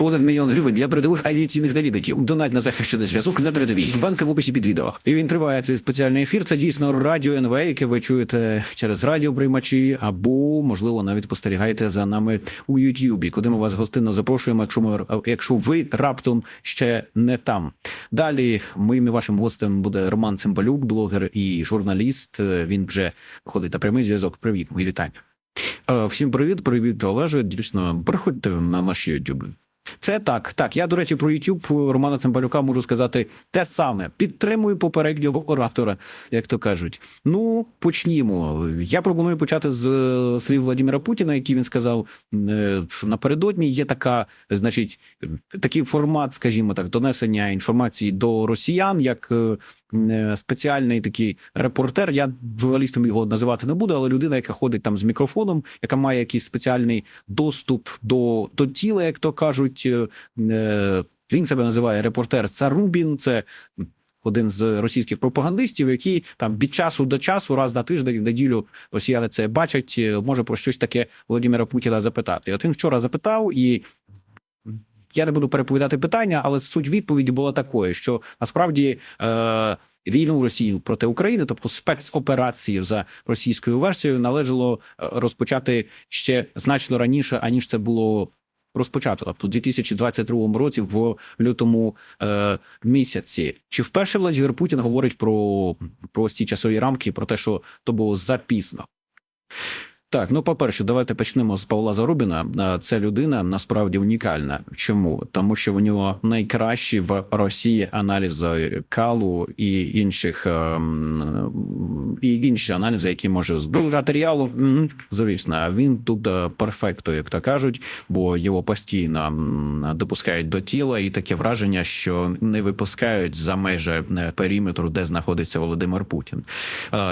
Понад мільйон гривень для передових авіаційних навідників. Донать на захищений зв'язок на передовій. Банки в описі під відео. І він триває цей спеціальний ефір. Це дійсно радіо НВ, яке ви чуєте через радіоприймачі, або можливо навіть спостерігаєте за нами у Ютубі, куди ми вас гостинно запрошуємо, якщо ми якщо ви раптом ще не там. Далі моїм і вашим гостем буде Роман Цимбалюк, блогер і журналіст. Він вже ходить на прямий зв'язок. Привіт, мої вітання. Е, Всім привіт, привіт, Олеже. Дійсно, приходьте на наш YouTube. Це так. Так, я, до речі, про YouTube Романа Цимбалюка можу сказати те саме. Підтримую попереднього оратора, як то кажуть. Ну, почнімо. Я пропоную почати з е, слів Владимира Путіна, які він сказав е, напередодні. Є така, значить, такий формат, скажімо так, донесення інформації до росіян, як е, е, спеціальний такий репортер. Я журналістом його називати не буду, але людина, яка ходить там з мікрофоном, яка має якийсь спеціальний доступ до, до тіла, як то кажуть. е, е, Він себе називає репортер Царубін. Це один з російських пропагандистів, який там від часу до часу, раз на тиждень, в неділю росіяни це бачать, е, може про щось таке Володимира Путіна запитати. От він вчора запитав і. Я не буду переповідати питання, але суть відповіді була такою, що насправді е, війну Росії проти України, тобто спецоперацію за російською версією, належало е, розпочати ще значно раніше, аніж це було розпочато, тобто у 2022 році, в лютому е, місяці. Чи вперше Владимир Путін говорить про, про ці часові рамки, про те, що то було запізно? Так, ну по-перше, давайте почнемо з Павла Зарубіна. Це людина насправді унікальна. Чому? Тому що в нього найкращі в Росії аналізи калу і інших ем, і інші аналізи, які може з матеріалу. Звісно, він тут е, перфекто, як то кажуть, бо його постійно допускають до тіла, і таке враження, що не випускають за межі е, периметру, де знаходиться Володимир Путін.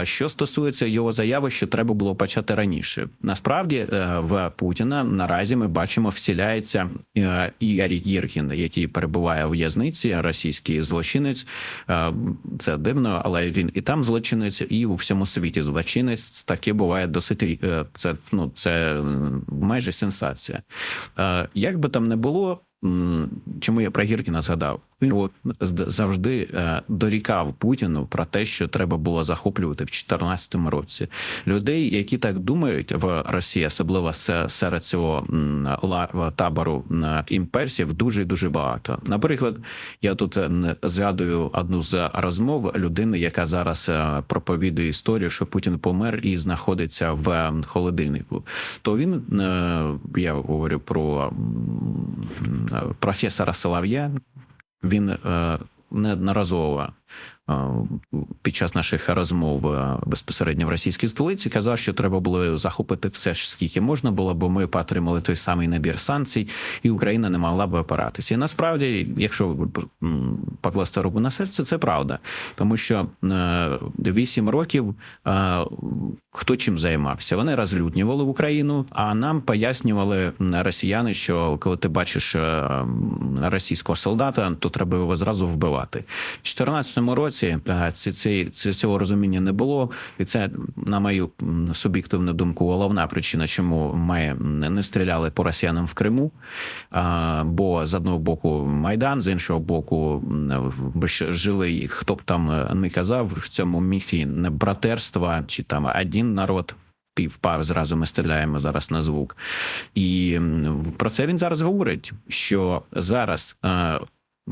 Що стосується його заяви, що треба було почати раніше. Насправді е, в Путіна наразі ми бачимо, всіляється е, Ігор Єргін, який перебуває в в'язниці, російський злочинець. Е, Це дивно, але він і там злочинець, і у всьому світі злочинець. Таке буває досить Це ну це майже сенсація. Як би там не було. Чому я про Гіркіна згадав? От завжди е, дорікав Путіну про те, що треба було захоплювати в 2014 році людей, які так думають в Росії, особливо се- серед цього табору імперсів, дуже дуже багато. Наприклад, я тут е, згадую одну з розмов людини, яка зараз е, проповідує історію, що Путін помер і знаходиться в холодильнику. То він я говорю про професора Солов'я. Він е, неодноразово під час наших розмов е, безпосередньо в російській столиці казав, що треба було захопити все скільки можна було, бо ми отримали той самий набір санкцій, і Україна не могла б опиратися. І насправді, якщо покласти руку на серце, це правда, тому що е, вісім років е, хто чим займався? Вони розлюднювали Україну, а нам пояснювали росіяни, що коли ти бачиш е, російського солдата, то треба його зразу вбивати. У 2014 році е, ці, ці, ці, цього розуміння не було, і це, на мою суб'єктивну думку, головна причина, чому ми не стріляли по росіянам в Криму. Бо з одного боку Майдан, з іншого боку, жили, хто б там е, не казав в цьому міфі не братерства чи там один народ. Півпав зразу ми стріляємо зараз на звук, і про це він зараз говорить. Що зараз е,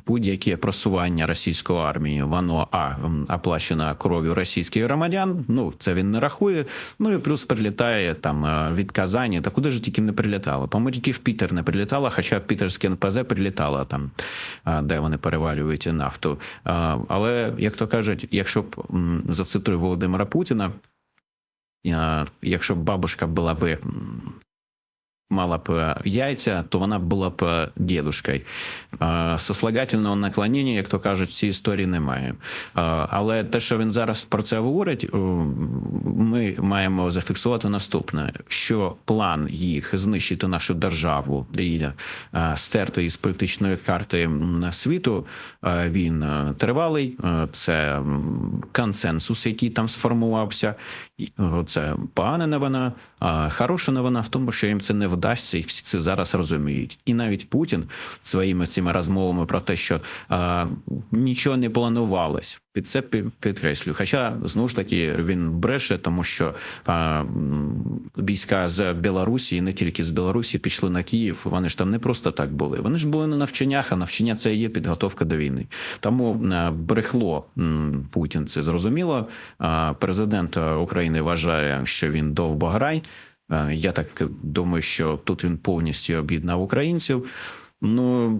будь-яке просування російської армії, воно а оплачено кров'ю російських громадян. Ну це він не рахує. Ну і плюс прилітає там е, від Казані. Та куди ж тільки не прилітало? По-моєму, тільки в Пітер не прилітало, хоча питерське НПЗ прилітало там, е, де вони перевалюють нафту. Е, Але як то кажуть, якщо б зацитую Володимира Путіна. Якщо б бабушка була би мала б е, яйця, то вона була б е, дідушкою. Е, Сослагательного наклонення, як то кажуть, в цій історії немає. Але те, що він зараз про це говорить, ми маємо зафіксувати наступне: що план їх знищити нашу державу і стерти із політичної карти світу, він тривалий. Це консенсус, який там сформувався. Це погана новина. Хороша новина в тому, що їм це не вдасться, і всі це зараз розуміють. І навіть Путін своїми цими розмовами про те, що а, нічого не планувалось. Під це підкреслюю. Хоча знову ж таки він бреше, тому що а, війська з Білорусі, і не тільки з Білорусі, пішли на Київ. Вони ж там не просто так були. Вони ж були на навчаннях, а навчання це і є підготовка до війни. Тому брехло Путін. Це зрозуміло. Президент України вважає, що він довбограй. Е, Я так думаю, що тут він повністю об'єднав українців. Ну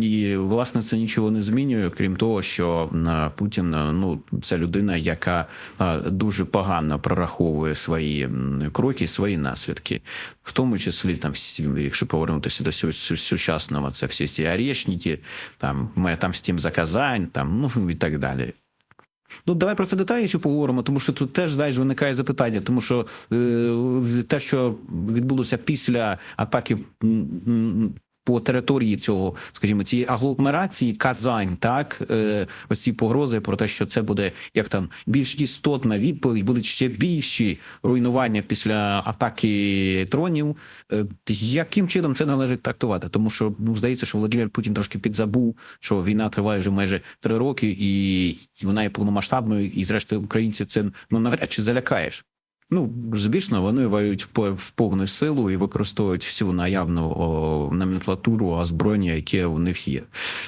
і власне це нічого не змінює, крім того, що е, Путін е, ну це людина, яка дуже погано прораховує свої кроки, свої наслідки, в тому числі там, якщо повернутися до сучасного, це всі ці орешники, там ми там з тим заказань, там ну і так далі. Ну, давай про це детальніше поговоримо, тому що тут теж знаєш, виникає запитання, тому що е, те, що відбулося після атаки по території цього, скажімо, цієї агломерації Казань, так е, ось ці погрози про те, що це буде як там більш істотна відповідь, будуть ще більші руйнування після атаки дронів. Е, яким чином це належить трактувати? Тому що ну здається, що Володимир Путін трошки підзабув, що війна триває вже майже три роки, і вона є повномасштабною, і зрештою українців це ну навряд чи залякаєш. Ну, звісно, вони воюють в по- в повну силу і використовують всю наявну о, номенклатуру озброєння, яке у них є.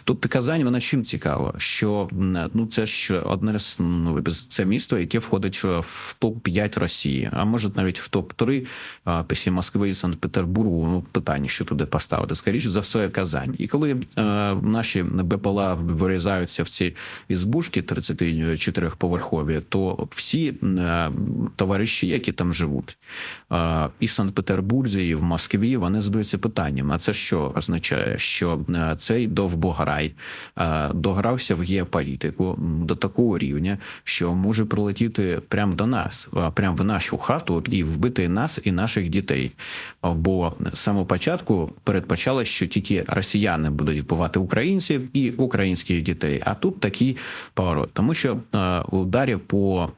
Тут Казань, вона чим цікава, що ну це ж одне з ну це місто, яке входить в- топ 5 Росії, а може навіть в топ 3 після Москви і Санкт-Петербургу. Ну питання, що туди поставити. Скоріше за все, Казань. І коли е, наші БПЛА вирізаються в ці ізбушки 34 поверхові, то всі е, товариші, які там живуть, і в Санкт-Петербурзі, і в Москві, вони задаються питанням: а це що означає? Що е, цей довбограй е, догрався в геополітику до такого рівня, що може прилетіти прямо до нас, прямо в нашу хату і вбити нас і наших дітей. Бо з самого початку передбачало, що тільки росіяни будуть вбивати українців і українських дітей. А тут такий поворот, тому що е, ударів по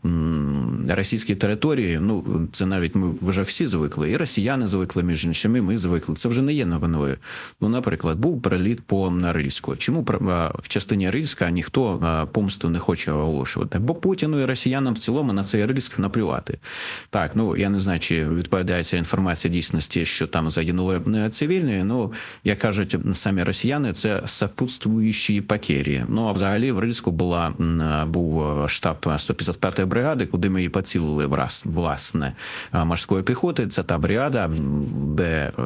російській території, ну це навіть ми вже всі звикли, і росіяни звикли між іншими. Ми звикли. Це вже не є новиною. Ну, наприклад, був переліт по Рильську. Чому в частині Рильська ніхто помсту не хоче оголошувати? Бо Путіну і росіянам в цілому на цей Рильськ наплювати. Так, ну я не знаю, чи відповідає ця інформація дійсності, що там загинули е, цивільні. Ну як кажуть самі росіяни, це сопутствуючі пакері. Ну а взагалі в Рильську була був штаб 155-ї бригади, куди ми і поцілили враз власне морської піхоти. Це та бригада, де е,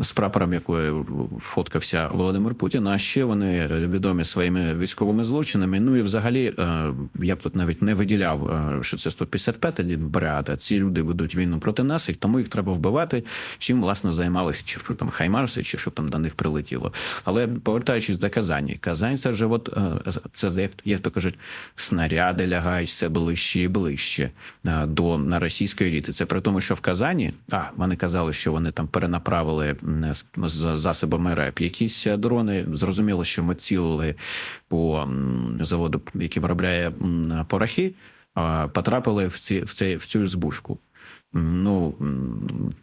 з прапором якої фоткався Володимир Путін. А ще вони відомі своїми військовими злочинами. Ну і взагалі е, я б тут навіть не виділяв, е, що це 155 бригада. Ці люди ведуть війну проти нас, і тому їх треба вбивати. Чим власне займалися, чи що там Хаймарси, чи що там до них прилетіло. Але повертаючись до Казані, Казань це вже от е, це як, як то кажуть, снаряди лягають все ближче і ближче до на російської еліти. Це при тому, що в Казані, а вони казали, що вони там перенаправили з з засобами РЕП якісь е, дрони. Зрозуміло, що ми цілили по заводу, який виробляє порохи, потрапили в ці в цей в цю збушку. Ну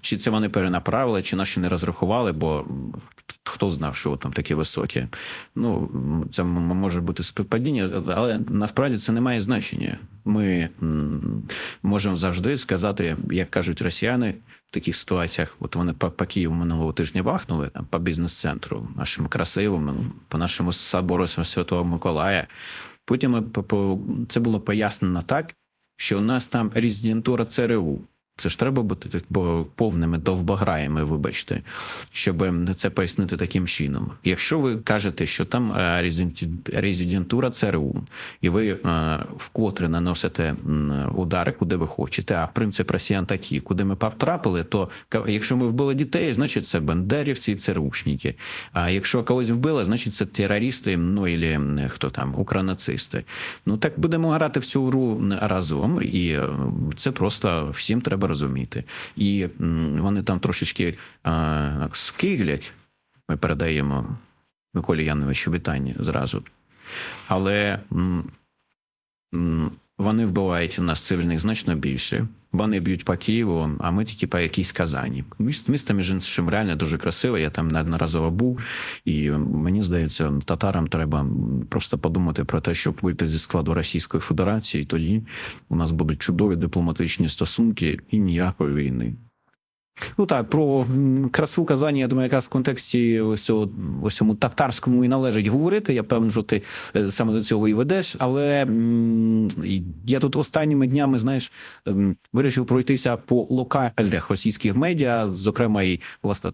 чи це вони перенаправили, чи наші не розрахували, бо хто знав, що там такі високі. Ну це може бути співпадіння, але насправді це не має значення. Ми можемо завжди сказати, як кажуть росіяни, в таких ситуаціях, от вони по, по Києву минулого тижня вахнули там по бізнес-центру, нашому красивому, ну, по нашому собору Святого Миколая. Потім по- по- це було пояснено так, що у нас там резидентура ЦРУ. Це ж треба бути повними довбограями, вибачте, щоб це пояснити таким чином. Якщо ви кажете, що там е, резидентура ЦРУ, і ви е, вкотре наносите удари, куди ви хочете, а принцип росіян такий, куди ми потрапили, то якщо ми вбили дітей, значить це бандерівці і ЦРУшники. А якщо когось вбили, значить це терористи, ну і хто там, укранацисти. Ну так будемо грати в цю гру разом, і е, це просто всім треба розуміти. І вони там трошечки а, скиглять. Ми передаємо Миколі Яновичу вітання зразу. Але м, вони вбивають у нас цивільних значно більше. Вони б'ють по Києву, а ми тільки по якійсь Казані. Міст- Місто, між іншим, реально дуже красиве. Я там неодноразово був, і мені здається, татарам треба просто подумати про те, щоб вийти зі складу Російської Федерації. Тоді у нас будуть чудові дипломатичні стосунки і ніякої війни. Ну так, про красу Казані, я думаю, якраз в контексті ось цього ось цьому татарському і належить говорити. Я певен, що ти е, саме до цього і ведеш. Але я тут останніми днями, знаєш, ем, вирішив пройтися по локалях російських медіа, зокрема, і власне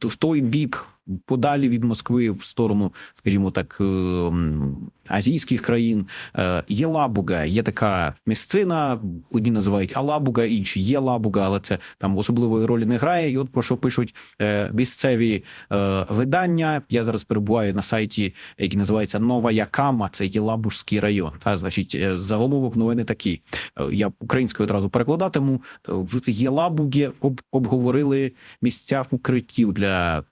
в той бік. Подалі від Москви в сторону, скажімо так, е, азійських країн Е, є Лабуга, є така місцина, одні називають Алабуга, інші є Лабуга, але це там особливої ролі не грає. І от про що пишуть е, місцеві видання. Я зараз перебуваю на сайті, який називається Нова Якама, це Єлабужський район. Та значить, е, заголовок новини такі. Я українською одразу перекладатиму. В Єлабугі об, обговорили місця укриттів для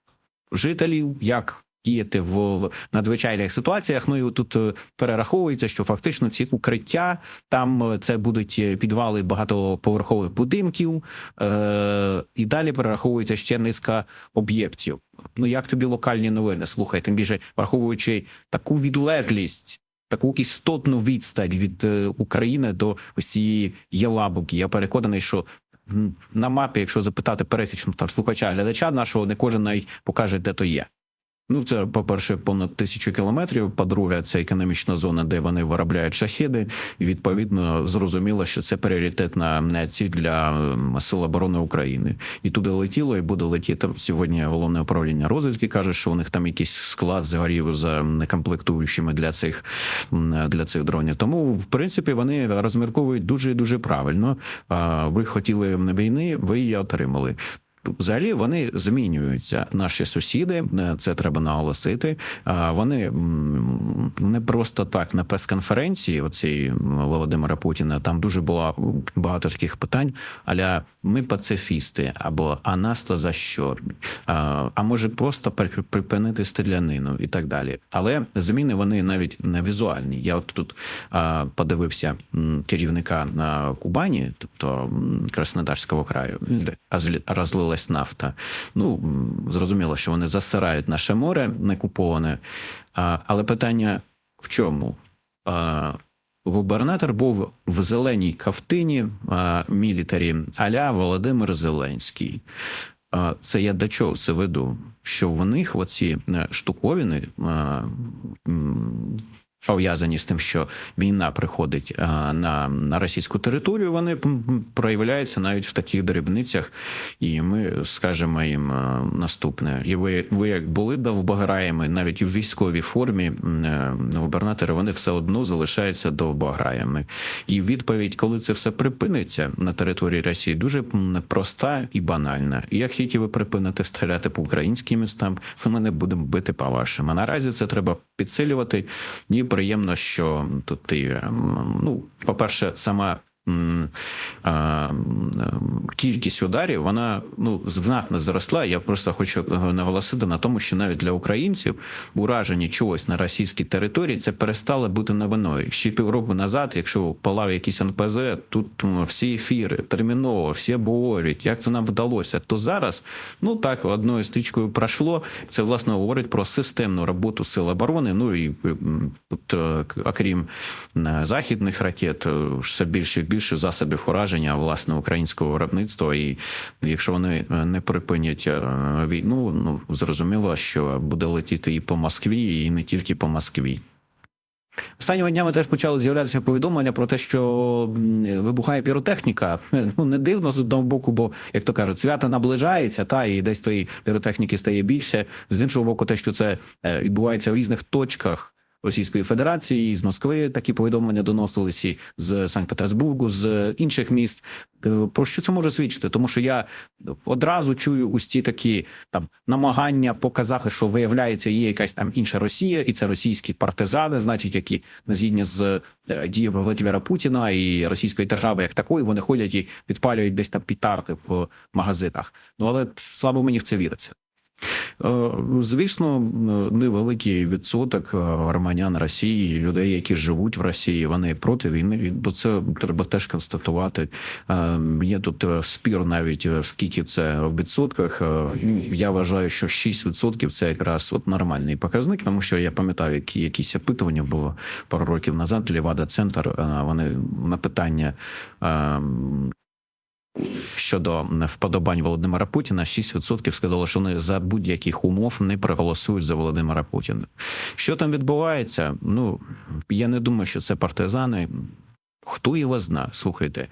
жителів, як діяти в надзвичайних ситуаціях. Ну і тут е, перераховується, що фактично ці укриття там е, це будуть е, підвали багатоповерхових будинків, е- і далі перераховується ще низка об'єктів. Ну як тобі локальні новини? Слухай, тим більше враховуючи таку відлеглість. Таку істотну відстань від України до ось цієї Єлабуки. Я переконаний, що на мапі, якщо запитати пересічного там слухача глядача нашого, не кожен навіть покаже, де то є. Ну, це, по-перше, понад тисячу кілометрів. По-друге, це економічна зона, де вони виробляють шахіди. І відповідно зрозуміло, що це пріоритетна ціль для Сил оборони України. І туди летіло, і буде летіти сьогодні. Головне управління розвідки каже, що у них там якийсь склад згорів за некомплектуючими для цих для цих дронів. Тому, в принципі, вони розмірковують дуже і дуже правильно. Ви хотіли війни, ви її отримали. Взагалі вони змінюються. Наші сусіди, е, це треба наголосити. Вони не просто так на прес-конференції оцій Володимира Путіна. Там дуже було багато таких питань. Аля ми пацифісти, або а нас то за що? А, а може просто припинити стрілянину і так далі. Але зміни вони навіть не візуальні. Я от тут подивився керівника на Кубані, тобто Краснодарського краю, де розлі- нафта. Ну зрозуміло, що вони засирають наше море не куповане. Але питання в чому? Губернатор був в зеленій кафтині мілітарі аля Володимир Зеленський. Це я до чого це веду? Що в них оці е, штуковини пов'язані з тим, що війна приходить а, на, на російську територію, вони проявляються навіть в таких дрібницях, і ми скажемо їм а, наступне: і ви, ви як були довбограєми, навіть у військовій формі е, губернатори, вони все одно залишаються довбограєми. І відповідь, коли це все припиниться на території Росії, дуже проста і банальна. Як тільки ви припините стріляти по українським містам, ми не будемо бити по вашим. А наразі це треба підсилювати. І приємно, що тут ти ну, по-перше, сама. Кількість ударів вона ну знатно зросла. Я просто хочу е, наголосити на тому, що навіть для українців ураження чогось на російській території це перестало бути новиною. Ще півроку назад, якщо палав якийсь НПЗ, тут всі ефіри терміново, всі обговорюють, як це нам вдалося. То зараз, ну так, одною стрічкою пройшло. Це власне говорить про системну роботу сил оборони. Ну і тут, е, окрім е, західних ракет, все більше і більше засобів ураження власне українського виробництва. І якщо вони е, не припинять е, війну, ну зрозуміло, що буде летіти і по Москві, і не тільки по Москві. Останніми днями теж почали з'являтися повідомлення про те, що вибухає піротехніка. Ну не дивно з одного боку, бо як то кажуть, свято наближається, та і десь тої піротехніки стає більше. З іншого боку, те, що це е, відбувається в різних точках. Російської Федерації з Москви такі повідомлення доносилися з Санкт-Петербургу, з інших міст. Е, Про що це може свідчити? Тому що я одразу чую усі такі там намагання показати, що виявляється, є якась там інша Росія, і це російські партизани, значить, які не згідні з е, діями Владимира Путіна і російської держави як такої, вони ходять і підпалюють десь там пітарди в магазинах. Ну але слабо мені в це віриться. Е, Звісно, невеликий відсоток е, громадян Росії, людей, які живуть в Росії, вони проти війни. Бо це треба теж констатувати. Е, Є тут спір навіть скільки це в відсотках. Я вважаю, що 6% це якраз от нормальний показник, тому що я пам'ятаю, які якісь опитування було пару років назад. Лівада Центр. Вони на питання. Щодо вподобань Володимира Путіна, 6% сказали, що вони за будь-яких умов не проголосують за Володимира Путіна. Що там відбувається? Ну я не думаю, що це партизани. Хто його зна? Слухайте,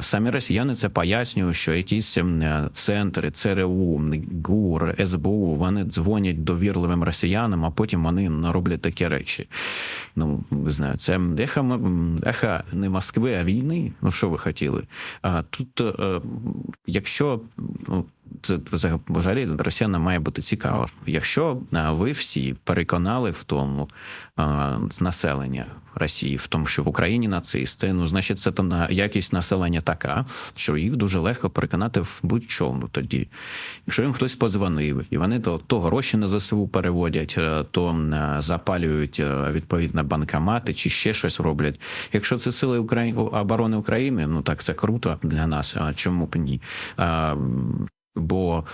самі росіяни це пояснюють, що якісь ем, е, центри, ЦРУ, ГУР, СБУ, вони дзвонять довірливим росіянам, а потім вони роблять такі речі. Ну, не знаю, це еха, еха не Москви, а війни. Ну, що ви хотіли? А тут, е, якщо ну, це взагалі росіянам має бути цікаво. Якщо ви всі переконали в тому населення Росії, в тому, що в Україні нацисти, ну значить, це там якість населення така, що їх дуже легко переконати в будь-чому тоді. Якщо їм хтось позвонив, і вони то, то гроші на ЗСУ переводять, е, то е, запалюють е, відповідно банкомати чи ще щось роблять. Якщо це сили Украї... оборони України, ну так це круто для нас. Чому б ні? Бо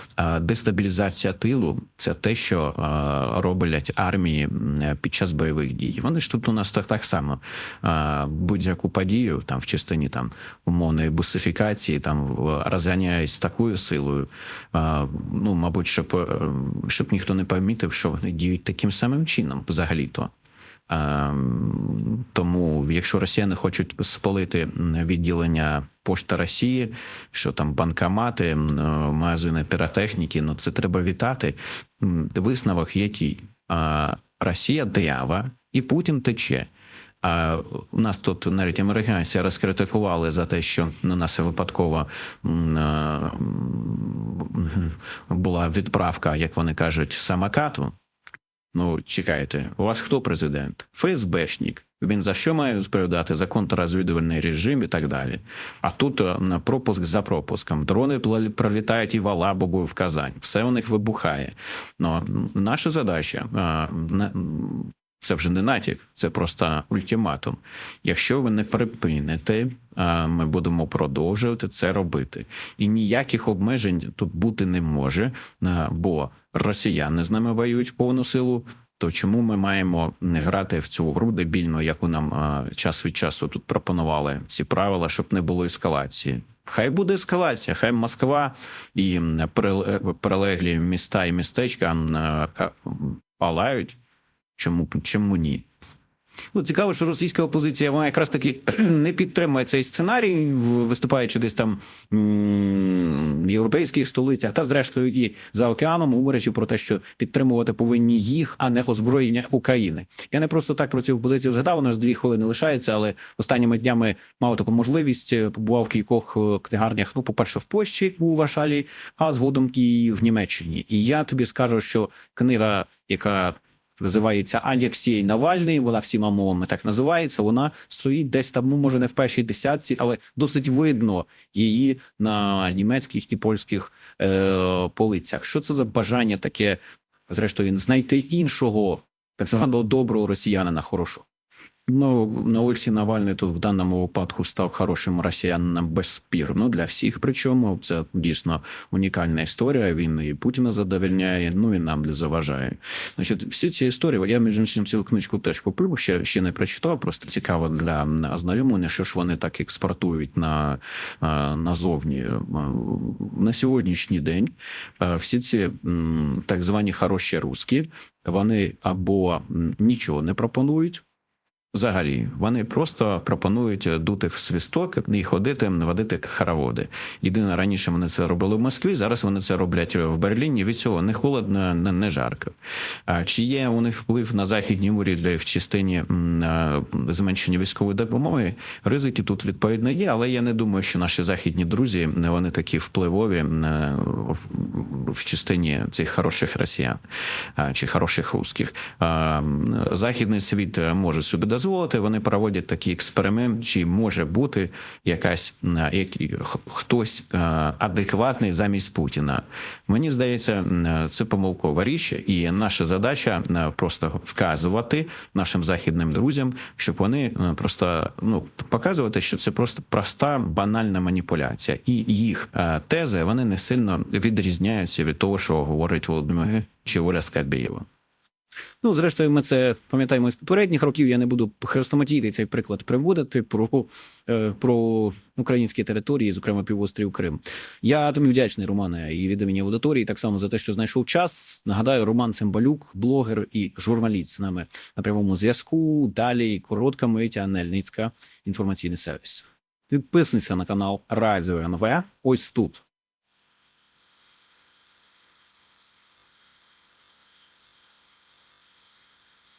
дестабілізація тилу це те, що роблять армії під час бойових дій. Вони ж тут у нас так, так само будь-яку подію там в частині там умовної бусифікації, там розганяють з такою силою. Ну, мабуть, щоб, е, щоб ніхто не помітив, що вони діють таким самим чином взагалі-то. Ем, Тому, якщо росіяни хочуть спалити відділення пошти Росії, що там банкомати, магазини піротехніки, ну це треба вітати. Висновок який? Росія деява і Путін тече. А у нас тут навіть американці розкритикували за те, що на нас випадково е, була відправка, як вони кажуть, самокату. Ну, чекайте, у вас хто президент? ФСБшник. Він за що має відповідати? За контррозвідувальний режим і так далі. А тут е, на пропуск за пропуском. Дрони пролітають і в Алабугу, і в Казань. Все у них вибухає. Ну, наша задача е, це вже не натяк, це просто ультиматум. Якщо ви не припините, е, ми будемо продовжувати це робити. І ніяких обмежень тут бути не може, бо росіяни з нами воюють повну силу. То чому ми маємо не грати в цю гру дебільну, яку нам а, час від часу тут пропонували ці правила, щоб не було ескалації? Хай буде ескалація, хай Москва і прилеглі міста і містечка е, палають. Чому чому ні? Ну, цікаво, що російська опозиція вона якраз таки не підтримує цей сценарій, виступаючи десь там в європейських столицях, та зрештою і за океаном, говорячи про те, що підтримувати повинні їх, а не озброєння України. Я не просто так про цю позицію згадав. У нас дві хвилини лишається, але останніми днями мав таку можливість. е, Побував в кількох е, книгарнях. Ну, по-перше, в Польщі у Варшалі, а згодом і в Німеччині. І я тобі скажу, що книга, яка Називається Алєксій Навальний, вона всіма мовами так називається. Вона стоїть десь там, ну може не в першій десятці, але досить видно її на німецьких і польських е, полицях. Що це за бажання таке, зрештою, знайти іншого так званого доброго росіянина хорошого? Ну, на Олексій Навальний тут в даному випадку став хорошим росіянином без спір. Ну для всіх. Причому це дійсно унікальна історія. Він і Путіна задовольняє, ну і нам не заважає. Значить, всі ці історії, я між іншим цю книжку теж купив, ще, ще не прочитав. Просто цікаво для ознайомлення, що ж вони так експортують на назовні на сьогоднішній день. Всі ці так звані хороші русські, вони або нічого не пропонують. Взагалі, вони просто пропонують дути в свисток і ходити, водити хороводи. Єдине раніше вони це робили в Москві. Зараз вони це роблять в Берліні. Від цього не холодно, не, не жарко. А чи є у них вплив на західні уряди в частині е, зменшення військової допомоги? Ризики тут відповідно є, але я не думаю, що наші західні друзі вони такі впливові е, в, частині цих хороших росіян чи хороших русських. Західний світ може собі дозволити дозволити, вони проводять такий експеримент, чи може бути якась хтось е, адекватний замість Путіна. Мені здається, це помилкова річ, і наша задача е, просто вказувати нашим західним друзям, щоб вони е, просто ну показувати, що це просто проста банальна маніпуляція, і їх тези вони не сильно відрізняються від того, що говорить Володимир чи Оля Скабєєва. Ну, зрештою, ми це пам'ятаємо з попередніх років. Я не буду хрестоматійний цей приклад приводити про, е, про українські території, зокрема півострів Крим. Я тобі вдячний, Романе, і від імені аудиторії, так само за те, що знайшов час. Нагадаю, Роман Цимбалюк, блогер і журналіст з нами на прямому зв'язку. Далі коротка мить Анельницька інформаційний сервіс. Підписуйся на канал Радіо НВ. Ось тут